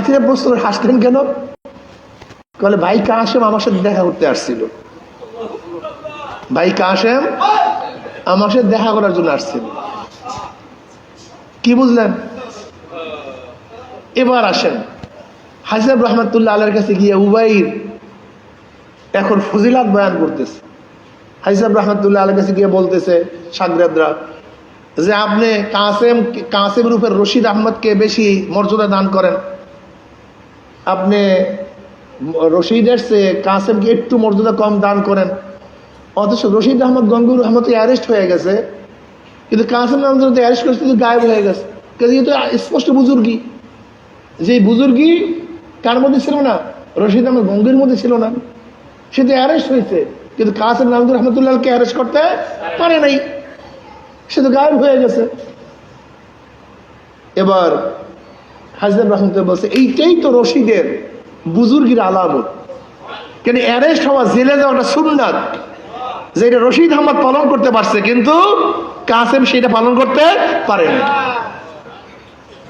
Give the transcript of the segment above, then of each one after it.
প্রশ্ন করে, হাসলেন কেন? বলে ভাই কাশেম আমার সাথে দেখা করতে আসছিল। ভাই কাশেম আমার সাথে দেখা করার জন্য আসছিল। কি বুঝলেন? এবার আসেন। হাজিব রহমতুল্লাহ আল্লাহর কাছে গিয়ে উবাইর এখন ফজিলাত বয়ান করতেছে। হাজিব রহমতুল্লাহ আল্লাহর কাছে গিয়ে বলতেছে সাগরাদরা যে আপনি কাসেম কাসেম রূপের রশিদ আহমদকে বেশি মর্যাদা দান করেন। আপনি রশিদের চেয়ে কাসেমকে একটু মর্যাদা কম দান করেন। অথচ রশিদ আহমদ গঙ্গুর আহমদ অ্যারেস্ট হয়ে গেছে। কিন্তু কাসেম আহমদ অ্যারেস্ট করেছে, কিন্তু গায়েব হয়ে গেছে। কাজে তো স্পষ্ট বুজুর্গি যে বুজুর্গি কার মধ্যে ছিল না? রশিদ আহমদ গঙ্গির মধ্যে ছিল না। সে তো অ্যারেস্ট হয়েছে। কিন্তু কাসেম নামদুর রহমতুল্লাহকে অ্যারেস্ট করতে পারে নাই। সে তো গায়েব হয়ে গেছে। এবার হাজর রহমতুল্লাহ বলছে, এইটাই তো রশিদের বুজুর্গির আলামত। কেন অ্যারেস্ট হওয়া, জেলে যাওয়াটা সুন্নাত, যে এটা রশিদ আহমদ পালন করতে পারছে, কিন্তু কাসেম সেটা পালন করতে পারে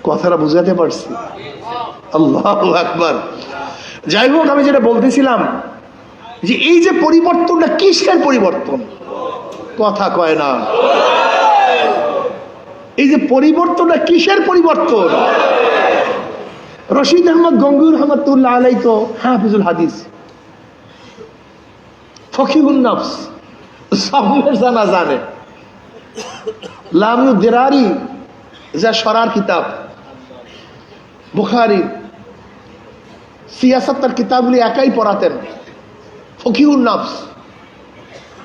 কথাটা বুঝাতে পারছি। আল্লাহ আকবার। যাই হোক, আমি যেটা বলতেছিলাম যে এই যে পরিবর্তনটা কিসের পরিবর্তন? কথা কয় না। এই যে পরিবর্তনটা কিসের পরিবর্তন? রশিদ আহমদ গঙ্গুর রহমতুল্লাহ আলাই তো হাফিজুল হাদিস। ফকিহুল নফস সামনের জানা জানে। লামু দেরারি, যা সরার কিতাব। বুখারি, সিয়াসত্তার কিতাবগুলি একাই পড়াতেন। ফকিউল নফস,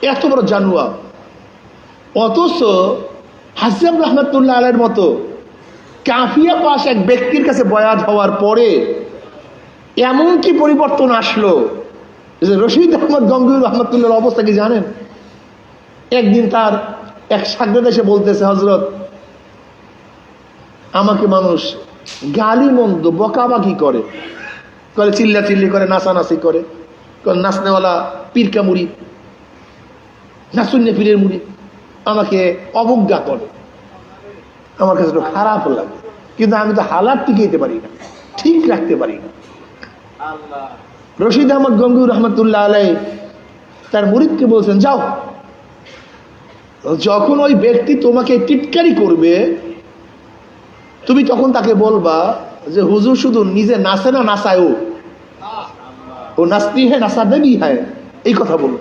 এত বড় জানুয়া অথচ হাসিম রহমতুল্লাহ আলের মতো কাফিয়া পাশ এক ব্যক্তির কাছে বয়াত হওয়ার পরে এমন কি পরিবর্তন আসলো যে রশিদ আহমদ গঙ্গুর রহমতুল্লাহর অবস্থা কি জানেন? একদিন তার এক সাগরেদ এসে বলতেছে হজরত আমাকে মানুষ গালি মন্দ বকাবাকি করে। করে চিল্লা চিল্লি করে, নাচানাচি করে। নাচনেওয়ালা পীরকা মুড়ি নাচুন্নে পীরের মুড়ি। আমাকে অবজ্ঞা করে। আমার কাছে খারাপ লাগে। কিন্তু আমি তো হালাত টিকাইতে পারি না ঠিক রাখতে পারি না। রশিদ আহমদ গঙ্গুর রহমতুল্লাহ আলাই তার মুরিদকে বলছেন যাও। যখন ওই ব্যক্তি তোমাকে টিটকারি করবে তুমি তখন তাকে বলবা যে হুজুর শুধু নিজে নাচে না নাচায় ও ও নাচতি হ্যাঁ নাচা দেবি হ্যাঁ এই কথা বলব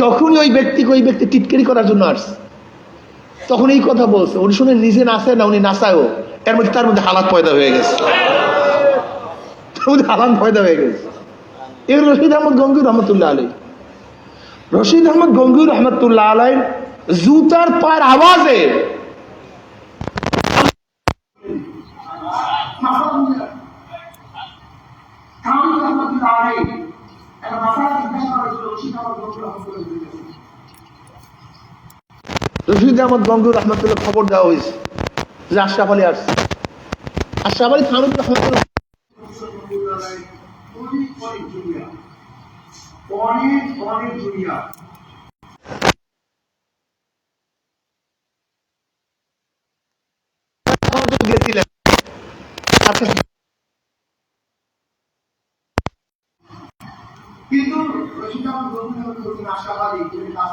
যখনই ওই ব্যক্তিকে ওই ব্যক্তি টিটকারি করার জন্য আসছে, তখন এই কথা বলছে। উনি শুনে নিজে নাচে না, উনি নাচায়ও। এর মধ্যে তার মধ্যে হালাত পয়দা হয়ে গেছে। তার মধ্যে হালাত পয়দা হয়ে গেছে। এগুলো রশিদ আহমদ গঙ্গুর রহমতুল্লাহ আলী রশিদ আহমদ গঙ্গুর রহমতুল্লাহ আলাই জুতার পায়ের আওয়াজে রশিদ আহমদ গঙ্গুর রহমতুল্লাহ খবর দেওয়া হয়েছে যে আশরাফ আলী আসছে। আশরাফ আলী থানুর রহমতুল্লাহ কিন্তু রবীন্দ্রনাথ বলছেন আশাবাদী তুমি কাজ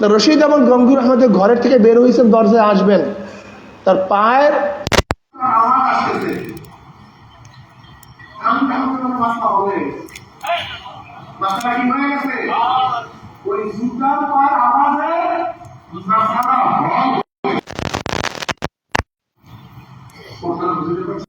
তা রশিদ আহমদ গঙ্গুর আহমদের ঘরের থেকে বের হয়েছেন দরজায় আসবেন। তার পায়ের আসতেছে আমি তাহলে কোনো মাসা হবে মাসাটা কি হয়ে গেছে ওই জুতার পার আওয়াজে মাসাটা হল কথাটা বুঝতে পারছি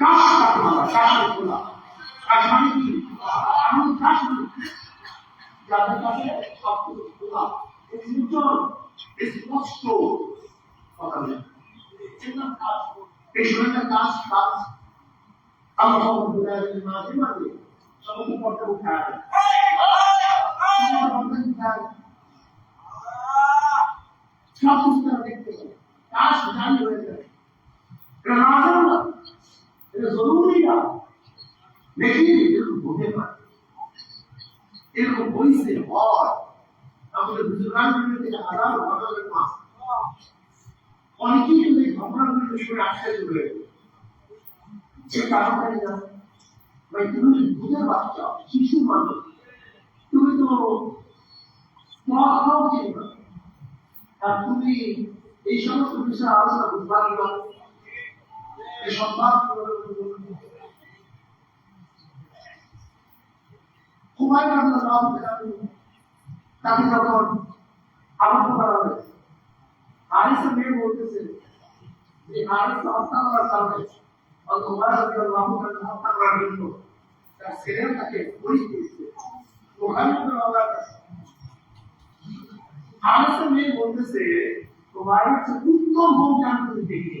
মানে মানে যাদের কাছে সবকিছু খোলা উজ্জ্বল স্পষ্ট কথা সমাজের মাঝে মাঝে সমস্ত উঠায় সব কিছু দেখতে পাবে কাজ জানি হয়ে না এটা জরুরি না। দেখি, এরকম হতে পারে। এরকম হয়েছে হয়। আমাদের গুজরাট থেকে হাজার হাজারের মাস। অনেকেই কিন্তু এই ঘটনাগুলো শুনে আশ্চর্য হয়ে। যে কারণটা কি ভাই, তুমি তো দুধের বাচ্চা শিশু মানুষ, তুমি তো মদ খাও চিনি না। আর তুমি এই সমস্ত বিষয়ে আলোচনা করতে পারি না। এই সংবাদ হুমায়ুন আহমেদ রাও তাকে যখন আবদ্ধ করা হয়েছে আরিসের মেয়ে বলতেছে যে আরিস হত্যা করার কারণে হত্যা করার জন্য তার ছেলে তাকে পুলিশ দিয়েছে। আরিসের মেয়ে বলতেছে, তোমার উত্তম আমি তুমি দেখি।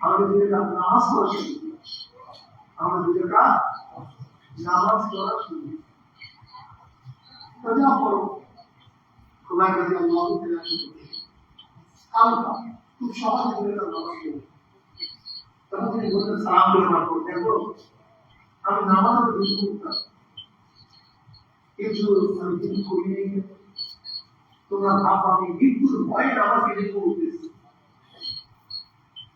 আমাদের দিকে নামাজ পড়া আমাদের নামাজ পড়া সহজে বলে নামাজ আমি আমি তোমরা ভাব আমি মৃত্যুর ভয়ে নামাজকে দিন করতেছি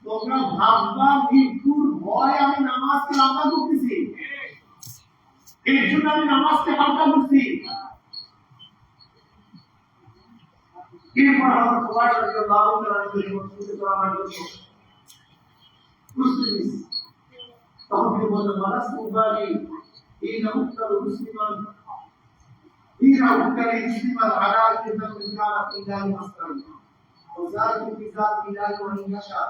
তোমরা ভাববা মৃত্যুর ভয় আমি নামাজকে লম্বা করতেছি এর জন্য আমি নামাজকে হালকা করছি এরপর আমার সবাই লাভ করার জন্য আমার জন্য বুঝতে পেরেছি তখন তিনি বললেন মানাস মুবারি এই নমুক্তার মুসলিমান এই নমুক্তার মুসলিমান আলা কিতাব ইনকার ইলাহি মাসতার وذلك في ذات الله وان يشاء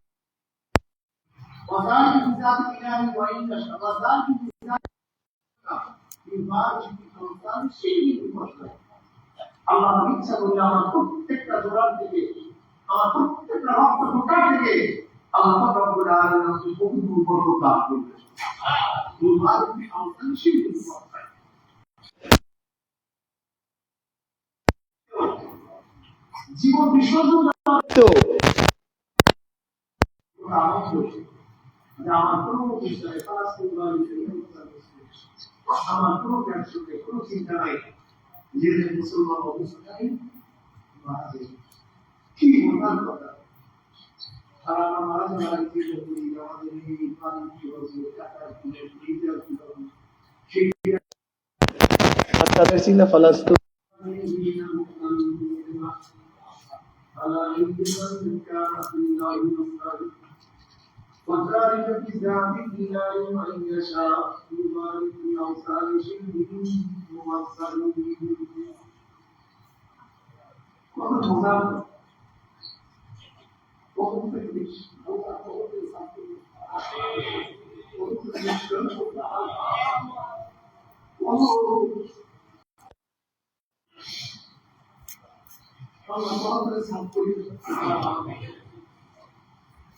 وذلك بذات الإله وإن شاء وذلك بذات يبارك في الأوطان شيء المشكلة আল্লাহ ইচ্ছা করলে আমার প্রত্যেকটা জোড়ার থেকে আমার প্রত্যেকটা রক্ত ফোটা থেকে আল্লাহ রব্বুল আলামিন বহু দুর্বল দান করবে দুর্ভাগ্য কি সংস্থান সেই সংস্থান জীবন বিসর্জন তো আনন্দ যে আমার কোনো বিষয়ে ফালাস্তিন বা আমার কোনো টেনশনে কোনো চিন্তা নাই যে মুসলমান অবস্থায় মারা যাবে কি মজার কথা আর আমরা মারা যাওয়ার আগে যে করি আমাদের এই পানি কি হবে টাকা কি হবে রিজার্ভ কি হবে সেই তাদের চিন্তা ফালাস্তু وذلك في ذات الله من وذلك في ذلك الله من يشاء يبارك الأوصال شبه مبصر به وقت هناك وقت تدريش وقت Allah Allah is helpful.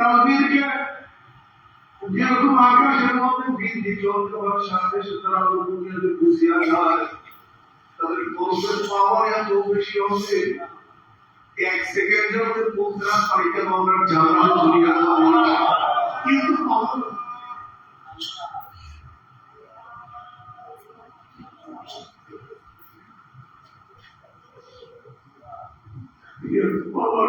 তাদেরকে যেরকম আকাশের মধ্যে বৃদ্ধি চন্দ্রমার সাথে সাথে তারা উপরে খুশিয়া যায় তাদের কলমের পাওয়ার এত বেশি হবে। এক সেকেন্ডের মধ্যে পৌঁছে না পারিতে আমরা জানা দুনিয়া কিন্তু পাওয়ার পাওয়ার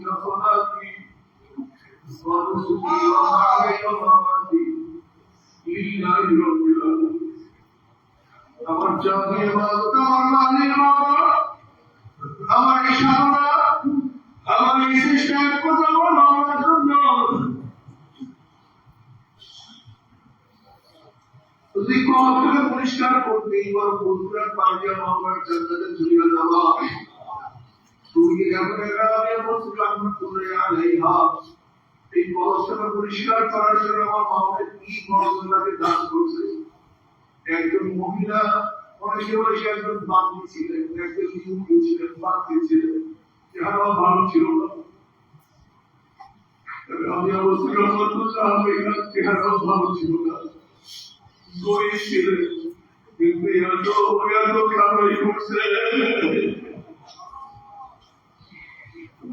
আমার আমার আমার আমার আমার কলমকে পরিষ্কার করতে এবার বন্ধুরা পাঞ্জা মামার জান্নাতে যাওয়া তুমি কি এমন একটা আমি বলছিলাম করে আলাইহা এই কলমটাকে পরিষ্কার করার জন্য আমার মামাকে কি বড়জনটাকে দান করছে? একজন মহিলা, অনেকে বয়সে একজন বান্ধবী ছিলেন, একজন ইহুদি ছিলেন বান্ধবী ছিলেন। চেহারাও ভালো ছিল না। আমি অবশ্যই রহমতুল্লাহ আলমীর চেহারাও ভালো ছিল না। গরিব ছিলেন, কিন্তু এত এত কামাই করছে। মাওলা মোহাম্মদ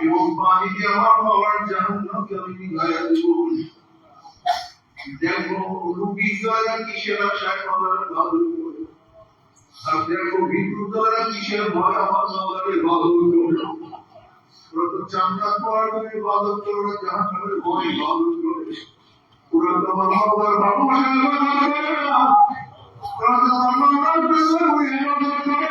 এবং পানি দিয়ে আমার বাবার জাহান্নামকে আমি নিভাইয়া দেব দেখো রুগী কিসের আশায় বাবার ভালো করে আর দেখো বিদ্যুৎ দ্বারা কিসের ভয় আমার বাবারে ভালো করে ওরা তো পাওয়ার জন্য ইবাদত করে ওরা জাহান্নামের ভয় ইবাদত করে ওরা তো আমার বাবার করে না ওরা তো আমার বাবার জন্য ইবাদত করে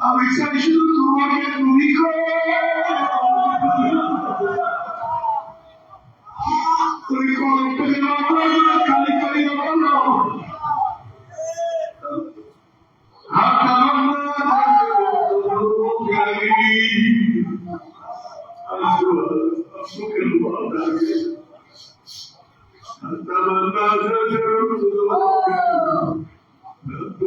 আমি চাই শুধু তোমাকে তুমি তুমি কলমটা যেন আমার খালি খালি বলো হাত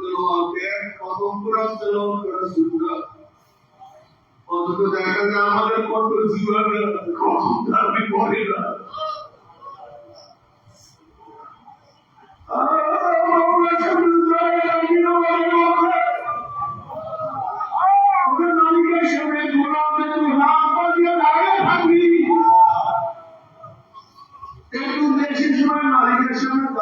তেলাওয়াত এক কদম কোরআন তেলাওয়াত করা সুন্নাত অথচ দেখা যায় আমাদের কত জীবনে কত তারাবি পড়ে না। আমরা সামনে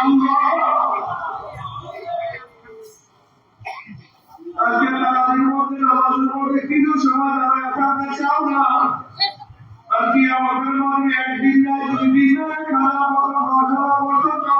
আল্লাহ আজকে তাদের মধ্যে আমাদের মধ্যে কিছু সময় তারা একাতে চাও না। আর কি আমাদের মধ্যে একদিন না দুই দিন না খারাপ মতো বছর বছর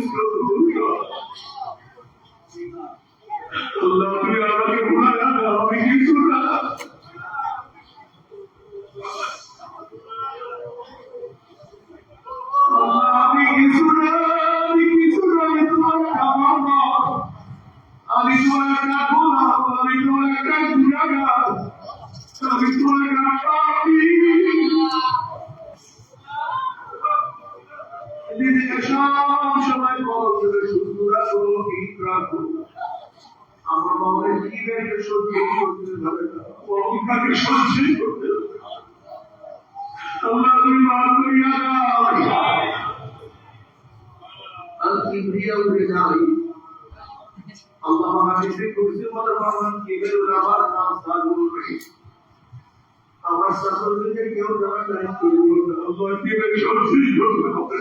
Thank. সরাসরি জন্ম হবে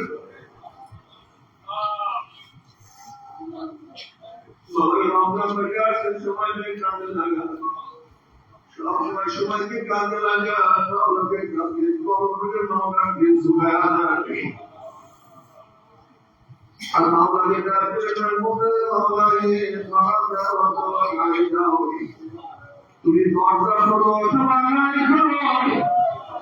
সবসময় সময়কে কাজে লাগা লোকের কাজে কর্মকে নৌকাকে জুড়ে আনা আর মাওলাকে কাজে মনে মাওলাকে মাওলা মাওলা গাড়ি দাও তুমি দরকার করো তোমার গাড়ি করো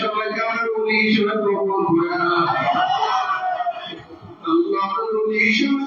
সবাইকে আমার অলি হিসেবে গ্রহণ করে। আল্লাহ অলি হিসেবে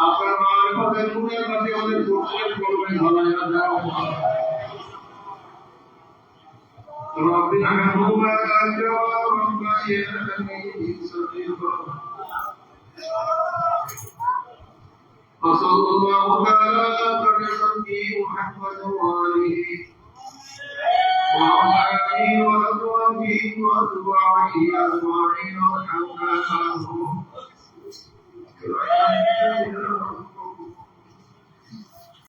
আপনার মায়ের কথা শুনে কাছে অনেক প্রশ্ন করবেন ধরা যাও ربنا هو أجرى ربنا يا أمين صديقا وصلى الله تعالى على نبي محمد وآله وأصحابه وأزواجه وأتباعه أجمعين والحمد لله